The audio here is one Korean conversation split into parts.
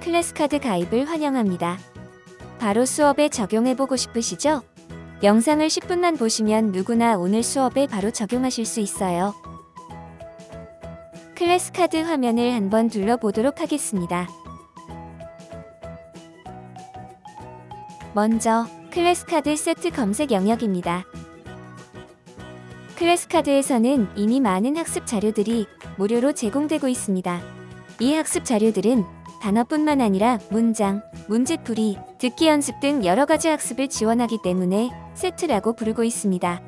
클래스 카드 가입을 환영합니다. 바로 수업에 적용해보고 싶으시죠? 영상을 10분만 보시면 누구나 오늘 수업에 바로 적용하실 수 있어요. 클래스 카드 화면을 한번 둘러보도록 하겠습니다. 먼저 클래스 카드 세트 검색 영역입니다. 클래스 카드에서는 이미 많은 학습 자료들이 무료로 제공되고 있습니다. 이 학습 자료들은 단어뿐만 아니라 문장, 문제풀이, 듣기 연습 등 여러 가지 학습을 지원하기 때문에 세트라고 부르고 있습니다.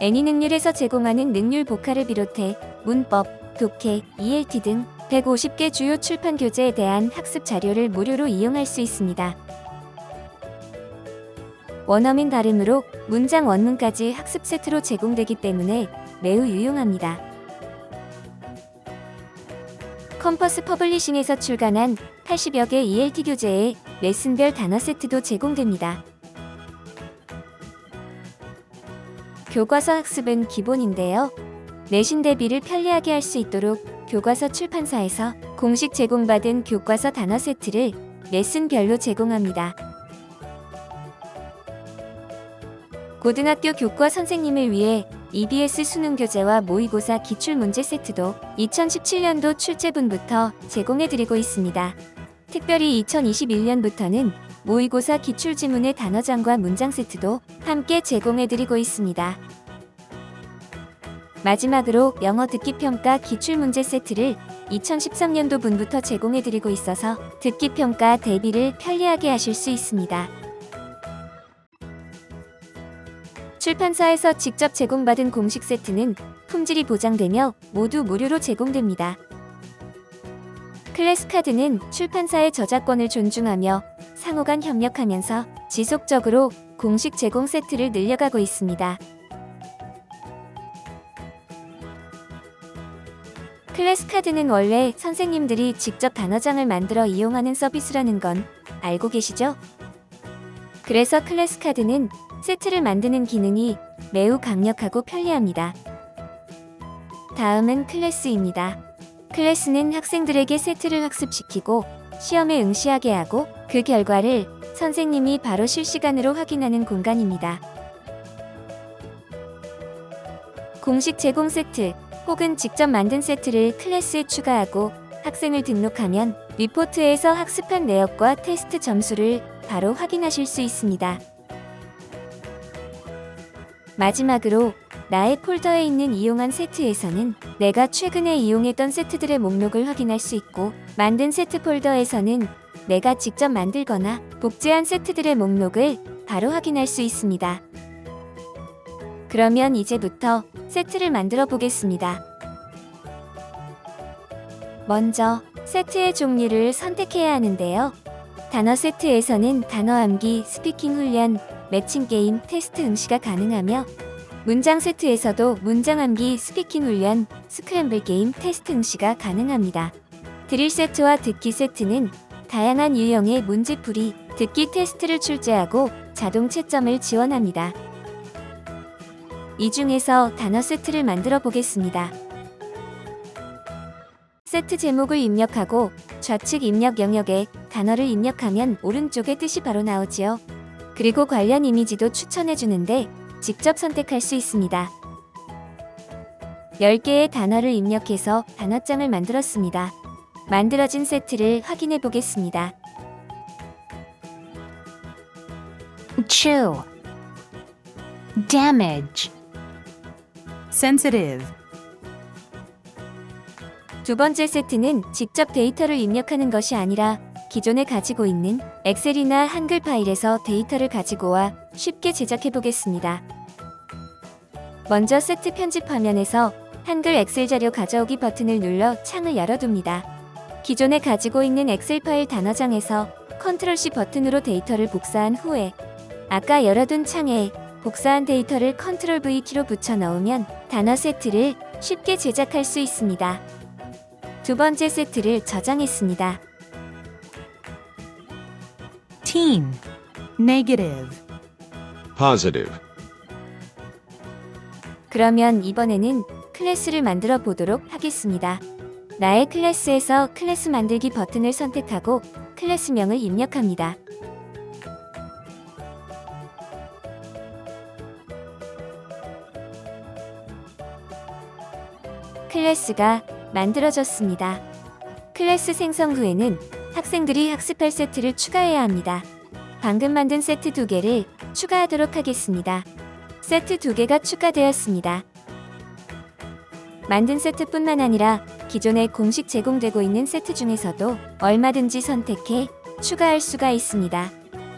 애니 능률에서 제공하는 능률 보카를 비롯해 문법, 독해, ELT 등 150개 주요 출판 교재에 대한 학습 자료를 무료로 이용할 수 있습니다. 원어민 발음으로 문장 원문까지 학습 세트로 제공되기 때문에 매우 유용합니다. 컴퍼스 퍼블리싱에서 출간한 80여 개 ELT 교재에 레슨별 단어 세트도 제공됩니다. 교과서 학습은 기본인데요. 내신 대비를 편리하게 할 수 있도록 교과서 출판사에서 공식 제공받은 교과서 단어 세트를 레슨별로 제공합니다. 고등학교 교과 선생님을 위해 EBS 수능 교재와 모의고사 기출 문제 세트도 2017년도 출제분부터 제공해드리고 있습니다. 특별히 2021년부터는 모의고사 기출 지문의 단어장과 문장 세트도 함께 제공해드리고 있습니다. 마지막으로 영어 듣기 평가 기출 문제 세트를 2013년도 분부터 제공해드리고 있어서 듣기 평가 대비를 편리하게 하실 수 있습니다. 출판사에서 직접 제공받은 공식 세트는 품질이 보장되며 모두 무료로 제공됩니다. 클래스 카드는 출판사의 저작권을 존중하며 상호 간 협력하면서 지속적으로 공식 제공 세트를 늘려가고 있습니다. 클래스 카드는 원래 선생님들이 직접 단어장을 만들어 이용하는 서비스라는 건 알고 계시죠? 그래서 클래스 카드는 세트를 만드는 기능이 매우 강력하고 편리합니다. 다음은 클래스입니다. 클래스는 학생들에게 세트를 학습시키고 시험에 응시하게 하고 그 결과를 선생님이 바로 실시간으로 확인하는 공간입니다. 공식 제공 세트 혹은 직접 만든 세트를 클래스에 추가하고 학생을 등록하면 리포트에서 학습한 내역과 테스트 점수를 바로 확인하실 수 있습니다. 마지막으로 나의 폴더에 있는 이용한 세트에서는 내가 최근에 이용했던 세트들의 목록을 확인할 수 있고 만든 세트 폴더에서는 내가 직접 만들거나 복제한 세트들의 목록을 바로 확인할 수 있습니다. 그러면 이제부터 세트를 만들어 보겠습니다. 먼저 세트의 종류를 선택해야 하는데요. 단어 세트에서는 단어 암기, 스피킹 훈련, 매칭 게임, 테스트 응시가 가능하며 문장 세트에서도 문장 암기, 스피킹 훈련, 스크램블 게임, 테스트 응시가 가능합니다. 드릴 세트와 듣기 세트는 다양한 유형의 문제풀이, 듣기 테스트를 출제하고 자동 채점을 지원합니다. 이 중에서 단어 세트를 만들어 보겠습니다. 세트 제목을 입력하고 좌측 입력 영역에 단어를 입력하면 오른쪽에 뜻이 바로 나오지요. 그리고 관련 이미지도 추천해 주는데 직접 선택할 수 있습니다. 10개의 단어를 입력해서 단어장을 만들었습니다. 만들어진 세트를 확인해 보겠습니다. chew, damage, sensitive, 두 번째 세트는 직접 데이터를 입력하는 것이 아니라 기존에 가지고 있는 엑셀이나 한글 파일에서 데이터를 가지고 와 쉽게 제작해 보겠습니다. 먼저 세트 편집 화면에서 한글 엑셀 자료 가져오기 버튼을 눌러 창을 열어둡니다. 기존에 가지고 있는 엑셀 파일 단어장에서 컨트롤 C 버튼으로 데이터를 복사한 후에 아까 열어둔 창에 복사한 데이터를 컨트롤 V 키로 붙여 넣으면 단어 세트를 쉽게 제작할 수 있습니다. 두 번째 세트를 저장했습니다. Teen, negative, positive, 그러면 이번에는 클래스를 만들어 보도록 하겠습니다. 나의 클래스에서 클래스 만들기 버튼을 선택하고 클래스명을 입력합니다. 클래스가 만들어졌습니다. 클래스 생성 후에는 학생들이 학습할 세트를 추가해야 합니다. 방금 만든 세트 두 개를 추가하도록 하겠습니다. 세트 두 개가 추가되었습니다. 만든 세트뿐만 아니라 기존에 공식 제공되고 있는 세트 중에서도 얼마든지 선택해 추가할 수가 있습니다.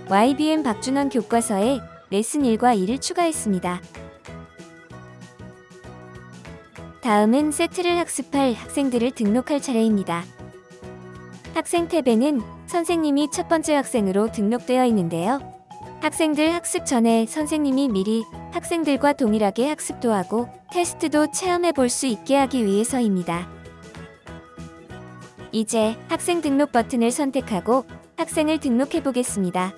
YBM 박준원 교과서에 레슨 1과 2를 추가했습니다. 다음은 세트를 학습할 학생들을 등록할 차례입니다. 학생 탭에는 선생님이 첫 번째 학생으로 등록되어 있는데요. 학생들 학습 전에 선생님이 미리 학생들과 동일하게 학습도 하고 테스트도 체험해 볼 수 있게 하기 위해서입니다. 이제 학생 등록 버튼을 선택하고 학생을 등록해 보겠습니다.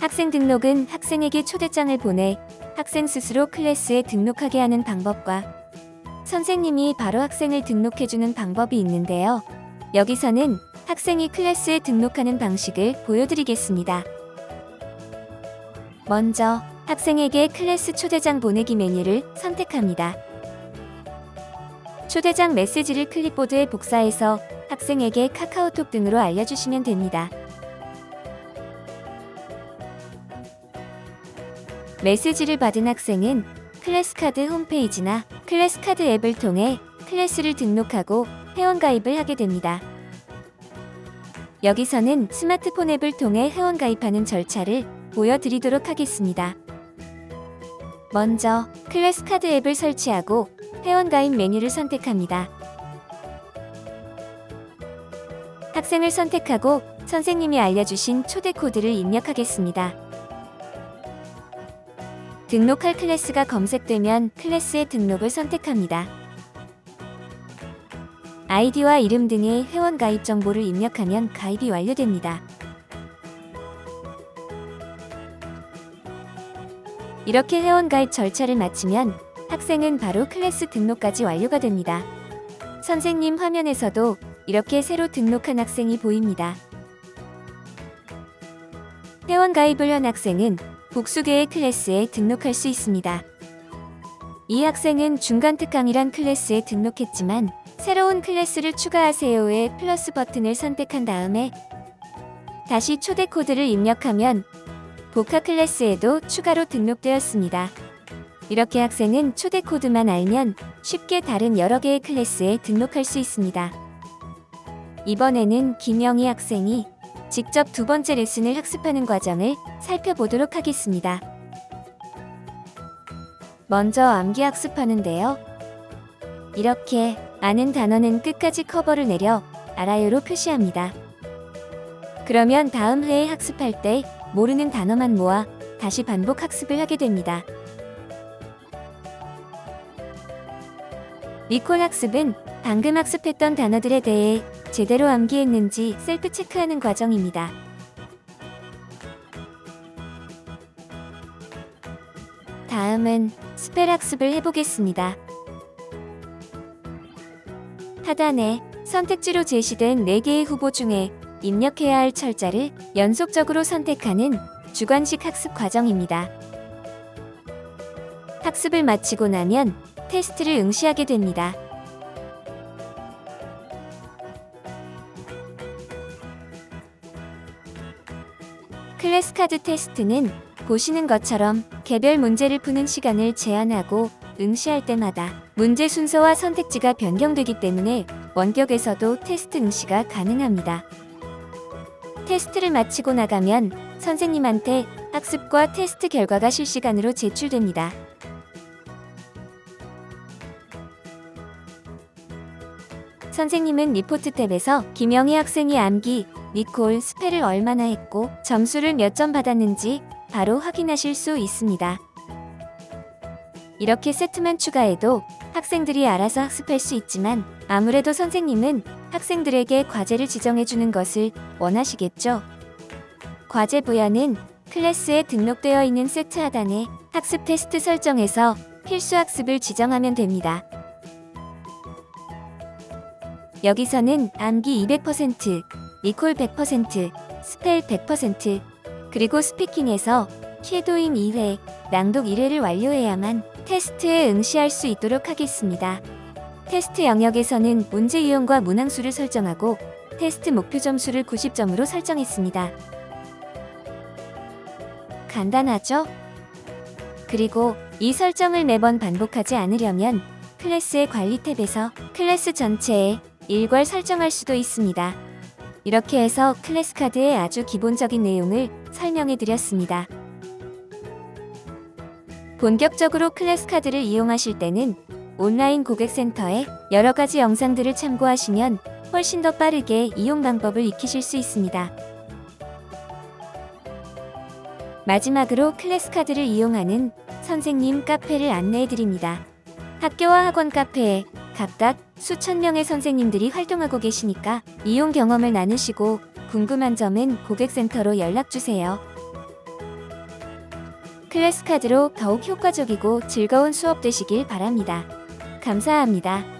학생 등록은 학생에게 초대장을 보내 학생 스스로 클래스에 등록하게 하는 방법과 선생님이 바로 학생을 등록해주는 방법이 있는데요. 여기서는 학생이 클래스에 등록하는 방식을 보여드리겠습니다. 먼저 학생에게 클래스 초대장 보내기 메뉴를 선택합니다. 초대장 메시지를 클립보드에 복사해서 학생에게 카카오톡 등으로 알려주시면 됩니다. 메시지를 받은 학생은 클래스카드 홈페이지나 클래스카드 앱을 통해 클래스를 등록하고 회원가입을 하게 됩니다. 여기서는 스마트폰 앱을 통해 회원가입하는 절차를 보여드리도록 하겠습니다. 먼저 클래스 카드 앱을 설치하고 회원가입 메뉴를 선택합니다. 학생을 선택하고 선생님이 알려주신 초대 코드를 입력하겠습니다. 등록할 클래스가 검색되면 클래스의 등록을 선택합니다. 아이디와 이름 등의 회원 가입 정보를 입력하면 가입이 완료됩니다. 이렇게 회원 가입 절차를 마치면 학생은 바로 클래스 등록까지 완료가 됩니다. 선생님 화면에서도 이렇게 새로 등록한 학생이 보입니다. 회원 가입을 한 학생은 복수계의 클래스에 등록할 수 있습니다. 이 학생은 중간 특강이란 클래스에 등록했지만 새로운 클래스를 추가하세요의 플러스 버튼을 선택한 다음에 다시 초대 코드를 입력하면 복합 클래스에도 추가로 등록되었습니다. 이렇게 학생은 초대 코드만 알면 쉽게 다른 여러 개의 클래스에 등록할 수 있습니다. 이번에는 김영희 학생이 직접 두 번째 레슨을 학습하는 과정을 살펴보도록 하겠습니다. 먼저 암기 학습하는데요. 이렇게 아는 단어는 끝까지 커버를 내려 알아요로 표시합니다. 그러면 다음 회에 학습할 때 모르는 단어만 모아 다시 반복 학습을 하게 됩니다. 리콜 학습은 방금 학습했던 단어들에 대해 제대로 암기했는지 셀프 체크하는 과정입니다. 다음은 스펠 학습을 해보겠습니다. 하단에 선택지로 제시된 4개의 후보 중에 입력해야 할 철자를 연속적으로 선택하는 주관식 학습 과정입니다. 학습을 마치고 나면 테스트를 응시하게 됩니다. 클래스 카드 테스트는 보시는 것처럼 개별 문제를 푸는 시간을 제한하고 응시할 때마다 문제 순서와 선택지가 변경되기 때문에 원격에서도 테스트 응시가 가능합니다. 테스트를 마치고 나가면 선생님한테 학습과 테스트 결과가 실시간으로 제출됩니다. 선생님은 리포트 탭에서 김영희 학생이 암기, 리콜, 스펠을 얼마나 했고 점수를 몇 점 받았는지 바로 확인하실 수 있습니다. 이렇게 세트만 추가해도 학생들이 알아서 학습할 수 있지만 아무래도 선생님은 학생들에게 과제를 지정해 주는 것을 원하시겠죠. 과제 부여는 클래스에 등록되어 있는 세트 하단에 학습 테스트 설정에서 필수 학습을 지정하면 됩니다. 여기서는 암기 200%, 리콜 100%, 스펠 100%, 그리고 스피킹에서 쉐도잉 2회, 낭독 1회를 완료해야만 테스트에 응시할 수 있도록 하겠습니다. 테스트 영역에서는 문제 유형과 문항수를 설정하고 테스트 목표 점수를 90점으로 설정했습니다. 간단하죠? 그리고 이 설정을 매번 반복하지 않으려면 클래스의 관리 탭에서 클래스 전체에 일괄 설정할 수도 있습니다. 이렇게 해서 클래스 카드의 아주 기본적인 내용을 설명해 드렸습니다. 본격적으로 클래스 카드를 이용하실 때는 온라인 고객센터의 여러 가지 영상들을 참고하시면 훨씬 더 빠르게 이용 방법을 익히실 수 있습니다. 마지막으로 클래스 카드를 이용하는 선생님 카페를 안내해 드립니다. 학교와 학원 카페에 각각 수천 명의 선생님들이 활동하고 계시니까 이용 경험을 나누시고 궁금한 점은 고객센터로 연락 주세요. 클래스 카드로 더욱 효과적이고 즐거운 수업 되시길 바랍니다. 감사합니다.